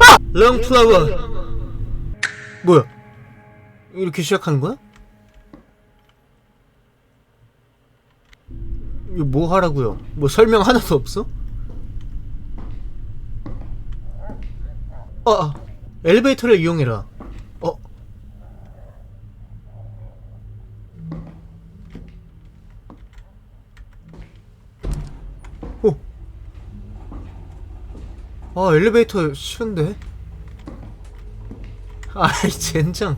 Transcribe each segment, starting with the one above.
아! 랑플라워 뭐야 이렇게 시작하는 거야? 뭐 하라고요? 뭐 설명 하나도 없어? 아, 아 엘리베이터를 이용해라 어 오. 아 엘리베이터 싫은데? 아이 젠장.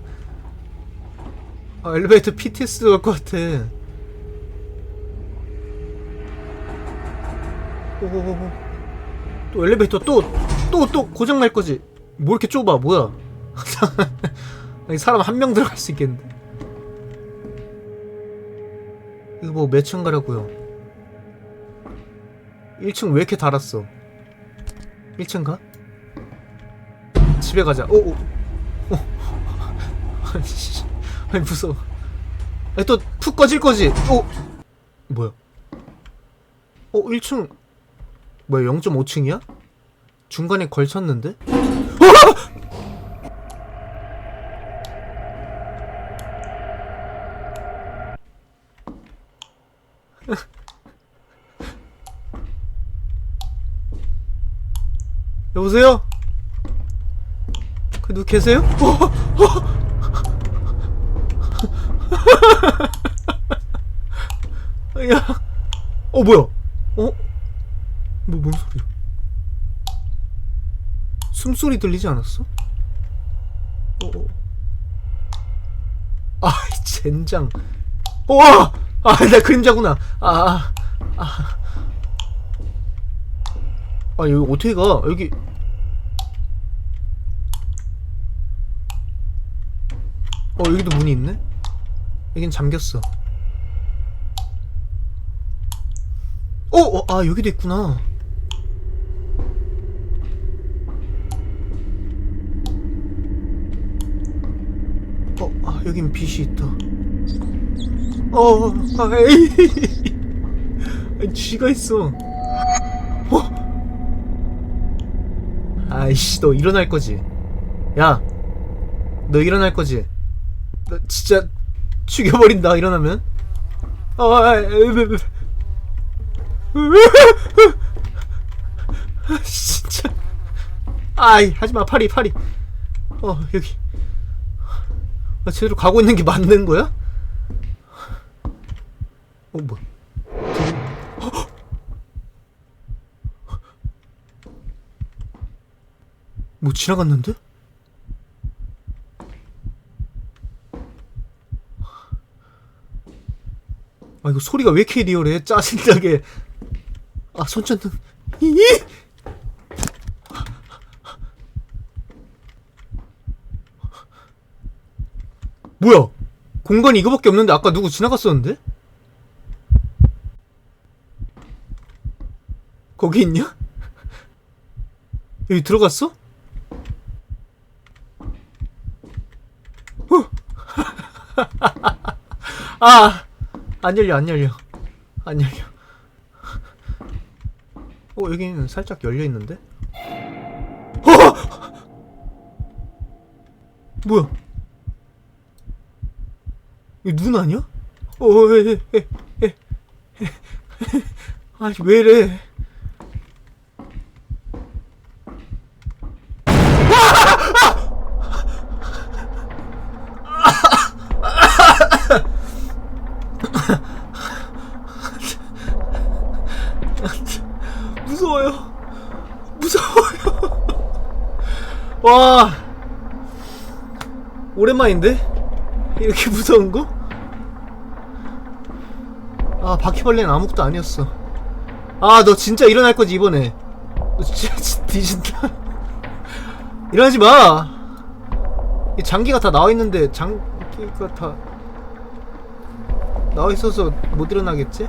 아 엘리베이터 PTS 올것 같아. 오오오 또 엘리베이터 또 또 또 고장 날 거지. 뭐 이렇게 좁아? 뭐야? 사람 한 명 들어갈 수 있겠는데. 이거 뭐 몇 층 가라고요? 1층 왜 이렇게 달았어 1층 가? 집에 가자. 오. 아니 씨. 아니 무서워. 아니 또푹 꺼질 거지? 오 뭐야? 어 1층. 뭐야 0.5층이야? 중간에 걸쳤는데? 여보세요? 그 누구 계세요? 어? 야, 어 뭐야? 어? 뭐뭔 소리야? 숨소리 들리지 않았어? 어? 어. 아, 젠장. 어! 아, 나 그림자구나. 아, 아, 아. 아, 여기 어떻게 가? 여기. 어, 여기도 문이 있네? 여긴 잠겼어. 어, 어, 아, 여기도 있구나. 어, 아, 여긴 빛이 있다. 어, 아, 에이. 쥐가 있어. 어? 아이씨, 너 일어날 거지? 야, 너 일어날 거지? 너 진짜 죽여버린다, 일어나면? 아, 아, 아, 아, 진짜. 아이, 하지마, 파리, 파리. 어, 여기. 아, 제대로 가고 있는 게 맞는 거야? 어, 뭐. 뭐 지나갔는데? 아 이거 소리가 왜 이렇게 리얼해? 짜증나게 아 손전등 이 뭐야 공간이 이거밖에 없는데 아까 누구 지나갔었는데? 거기 있냐? 여기 들어갔어? 어. 아, 안 열려, 안 열려. 안 열려. 어, 여기는 살짝 열려 있는데? 어! 뭐야? 이거 눈 아니야? 어, 에, 에, 에, 에, 에. 아니, 왜 이래? 무서워요. 무서워요. 와. 오랜만인데? 이렇게 무서운 거? 아, 바퀴벌레는 아무것도 아니었어. 아, 너 진짜 일어날 거지, 이번에. 너 진짜, 진짜 뒤진다. 일어나지 마! 이 장기가 다 나와 있는데, 장기가 다. 나와 있어서 못 일어나겠지?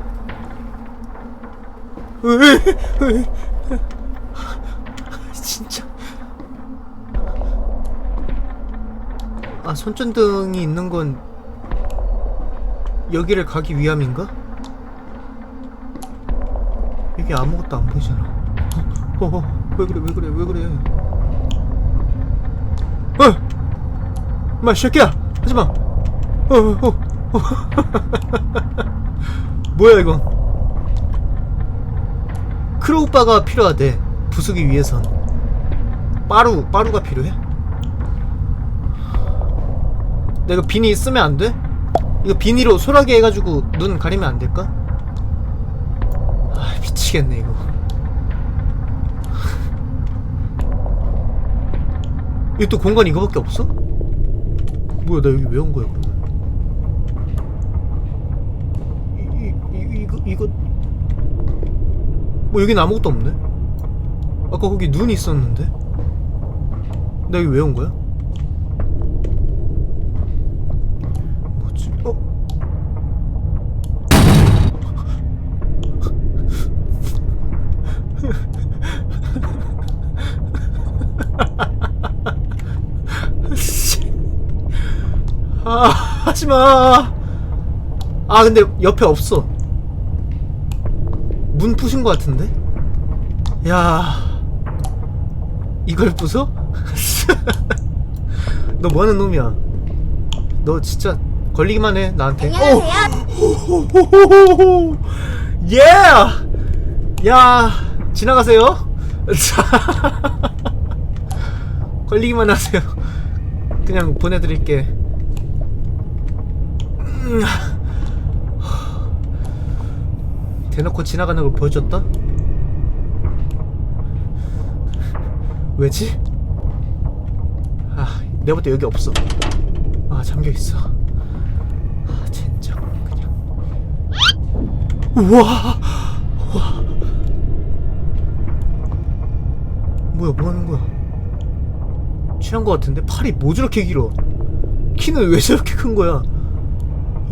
진짜. 아, 손전등이 있는 건 여기를 가기 위함인가? 여기 아무것도 안 보이잖아. 어, 왜 그래 왜 그래 왜 그래 어! 마 새끼야 하지마 어, 어, 어. 뭐야 이건 크로우바가 필요하대 부수기 위해선 빠루 빠루가 필요해? 내가 비니 쓰면 안 돼? 이거 비니로 소라게 해가지고 눈 가리면 안 될까? 아 미치겠네 이거 이거 또 공간 이거밖에 없어? 뭐야 나 여기 왜 온 거야 그러면 이, 이, 이거 이거 뭐 여긴 아무것도 없네 아까 거기 눈이 있었는데 나 여기 왜 온 거야? 뭐지? 어? 아 하지마 아 근데 옆에 없어 문 부신 것 같은데? 야 이걸 부숴? 너 뭐하는 놈이야 너 진짜 걸리기만 해 나한테 안녕하세요. 예! 야 지나가세요 자 걸리기만 하세요 그냥 보내드릴게 음. 대놓고 지나가는 걸 보여줬다? 왜지? 아때 여기 없어. 아 잠겨 있어. 아 젠장 그냥. 우와! 우와! 뭐야 뭐 하는 거야? 취한 거 같은데 팔이 뭐 저렇게 길어? 키는 왜 저렇게 큰 거야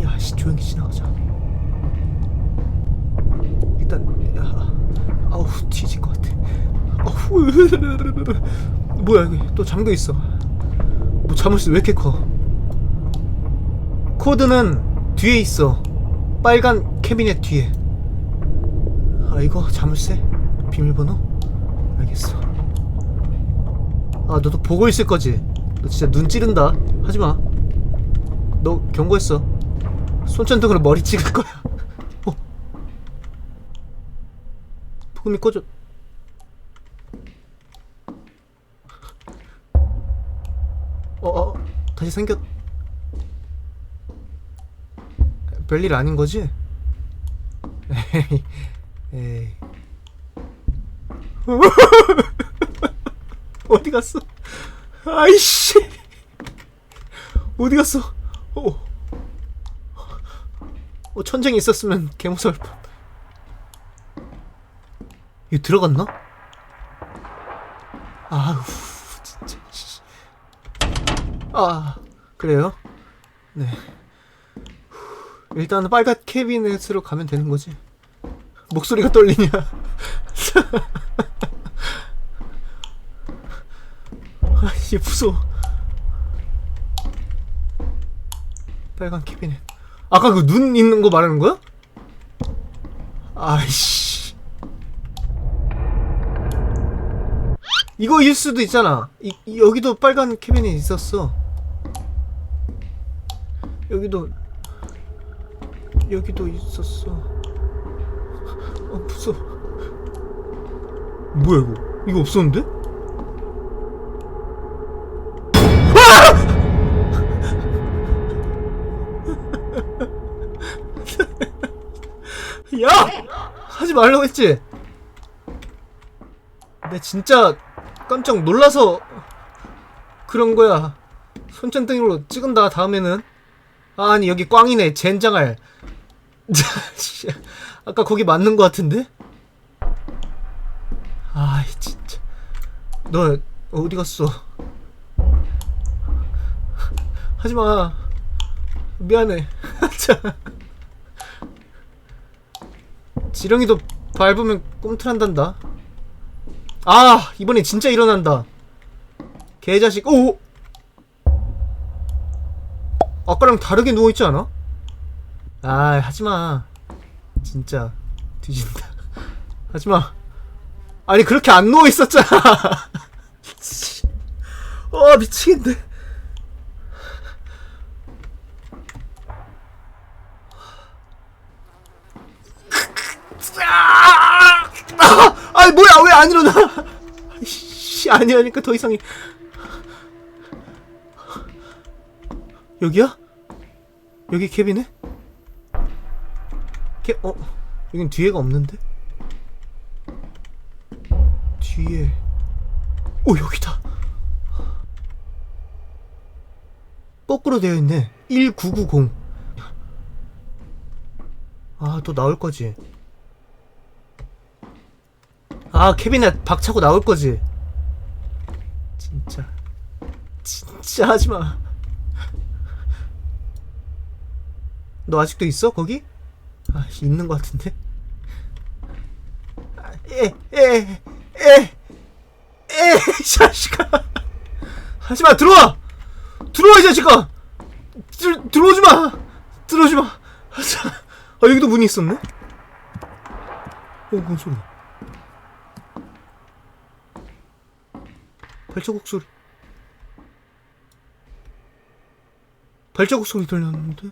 야씨 조용히 지나가자. 일단 야, 아우 뒤질 것 같아. 아우 뭐야 여기 또 잠겨 있어. 뭐 자물쇠 왜 이렇게 커? 코드는 뒤에 있어. 빨간 캐비넷 뒤에. 아 이거 자물쇠 비밀번호? 알겠어. 아 너도 보고 있을 거지? 너 진짜 눈 찌른다. 하지마. 너 경고했어 손전등으로 머리 찍을 거야 어 부금이 꺼져 어, 어 다시 생겼 별일 아닌 거지? 에이. 어디 갔어? 아이씨. 어디 갔어? 어. 어, 천쟁이 있었으면 개무서울 뻔. 이거 들어갔나? 아우, 진짜. 씨. 아, 그래요? 네. 일단 은 빨간 캐비넷으로 가면 되는 거지. 목소리가 떨리냐? 아, 이게 무서워. 빨간 캐비넷. 아까 그 눈 있는 거 말하는 거야? 아이씨. 이거일 수도 있잖아. 이, 이- 여기도 빨간 캐비넷 있었어. 여기도 여기도 있었어. 아 무서워. 뭐야 이거? 이거 없었는데? 하지 말라고 했지? 내 진짜 깜짝 놀라서 그런 거야. 손전등으로 찍은다 다음에는 아, 아니 여기 꽝이네 젠장할 씨, 아까 거기 맞는 거 같은데? 아이 진짜 너 어디 갔어? 하지마 미안해 자. 지렁이도 밟으면 꿈틀한단다. 아 이번엔 진짜 일어난다. 개자식 오! 아까랑 다르게 누워있지 않아? 아 하지마. 진짜 뒤진다. 하지마. 아니 그렇게 안 누워 있었잖아. 어 미치겠네. 아, 아, 아니 뭐야 왜 안 일어나? 씨 아니라니까 더 이상해. 여기야? 여기 캐비네? 캐, 어? 여긴 뒤에가 없는데? 뒤에. 오, 여기다. 거꾸로 되어 있네. 1990. 아, 또 나올 거지. 아, 캐비넷 박차고 나올 거지. 진짜. 진짜 하지 마. 너 아직도 있어 거기? 아 있는 것 같은데. 아, 에에에에에 자식아. 하지마 들어와 들어와 이 자식아. 들 들어오지 마 들어오지 마. 자, 아 여기도 문이 있었네. 오, 뭔 소리야? 발자국 소리. 발자국 소리 들렸는데?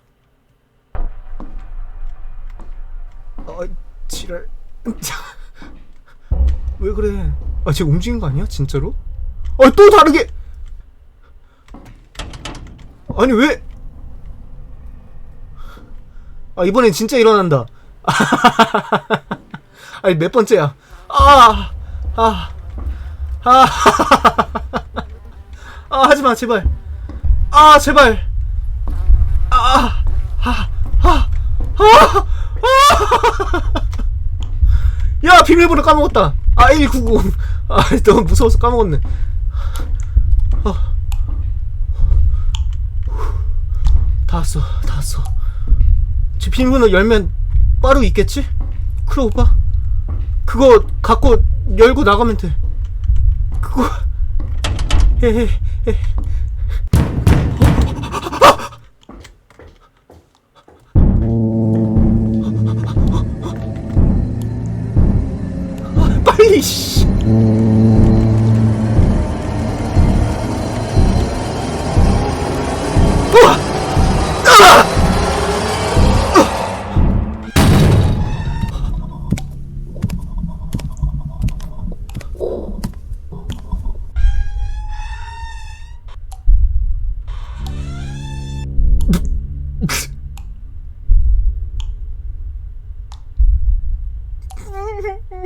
아, 지랄. 왜 그래? 아, 쟤 움직인 거 아니야? 진짜로? 아, 또 다르게! 아니, 왜? 아, 이번엔 진짜 일어난다. 아니, 몇 번째야? 아, 아, 아, 아, 하지 마, 제발. 아, 제발. 아, 아, 아, 아, 야 비밀번호 까먹었다 아 190. 아 너무 무서워서 까먹었네 아. 다 왔어 다 왔어 제 비밀번호 열면 바로 있겠지? 그래 오빠 그거 갖고 열고 나가면 돼 그거 헤헤헤 빨리 씨.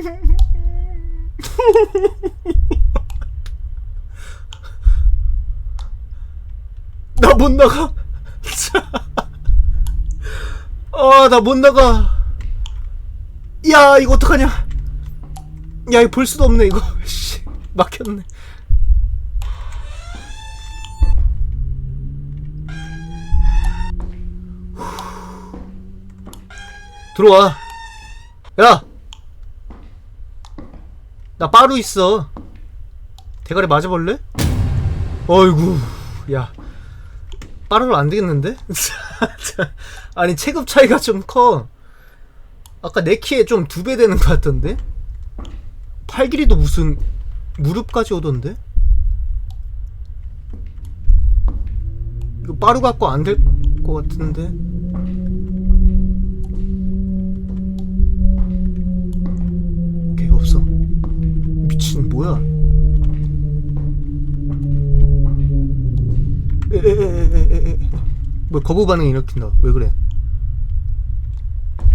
나 못 나가. 아, 나 못 나가. 야, 이거 어떡하냐. 야, 이거 볼 수도 없네, 이거. 씨, 막혔네. 들어와. 야! 나 빠루 있어. 대가리 맞아볼래? 어이구, 야. 빠르로 안 되겠는데? 아니, 체급 차이가 좀 커. 아까 내 키에 좀 두 배 되는 것 같던데? 팔 길이도 무슨 무릎까지 오던데? 이거 빠루 갖고 안 될 것 같은데? 뭐 거부 반응이 일으킨다 왜 그래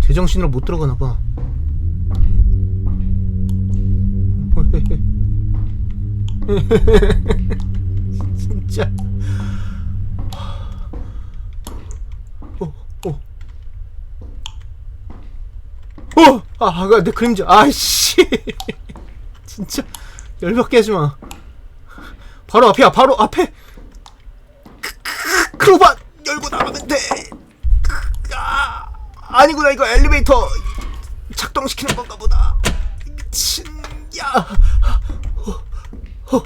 제정신으로 못 들어가나 봐 진짜 어, 어. 어! 아, 아, 내 그림자. 아이씨. 진짜. 열받게 하지 마. 바로 앞이야, 바로 앞에. 크로바 열고 나가면 돼. 아, 아니구나 이거 엘리베이터 작동시키는 건가 보다. 미친 야. 어, 어.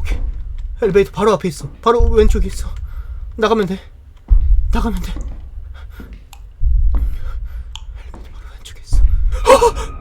오케이 엘리베이터 바로 앞에 있어. 바로 왼쪽에 있어. 나가면 돼. 나가면 돼. 엘리베이터 바로 왼쪽에 있어. 어!